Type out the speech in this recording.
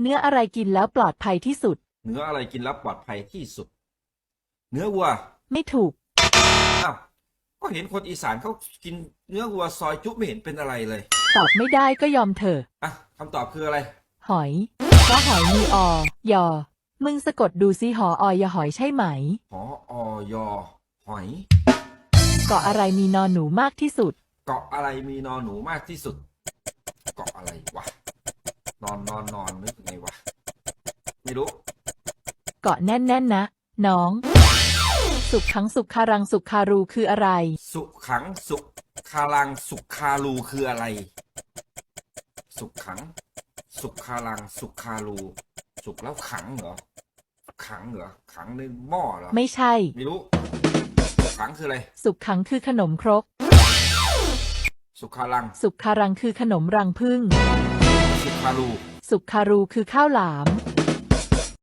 เนื้ออะไรกินแล้วปลอดภัยที่สุด เนื้ออะไรกินแล้วปลอดภัยที่สุด เนื้อวัวไม่ถูก อ้าวก็เห็นคนอีสานเขากินเนื้อวัวซอยจุไม่เห็นเป็นอะไรเลยตอบไม่ได้ก็ยอมเถอะ อะคำตอบคืออะไร หอยว่าหอยมีอยอ มึงสะกดดูซิหออยหอยใช่ไหมหออยอหอย เกาะอะไรมีนอนหนูมากที่สุด เกาะอะไรมีนอนหนูมากที่สุด นอนนอนนอนนึกไงวะ ไม่รู้ เกาะแน่นๆนะ น้อง สุขขังสุขคารังสุขคารูคืออะไร สุขังสุคารังสุคารูคืออะไร สุขัง สุคารังสุคารู สุกแล้วขังเหรอ ขังเหรอ ขังในหม้อเหรอ ไม่ใช่ ไม่รู้ขังคืออะไร สุขขังคือขนมครก สุคารัง สุขคารังคือขนมรังผึ้ง สุขารู สุขคารูคือข้าวหลาม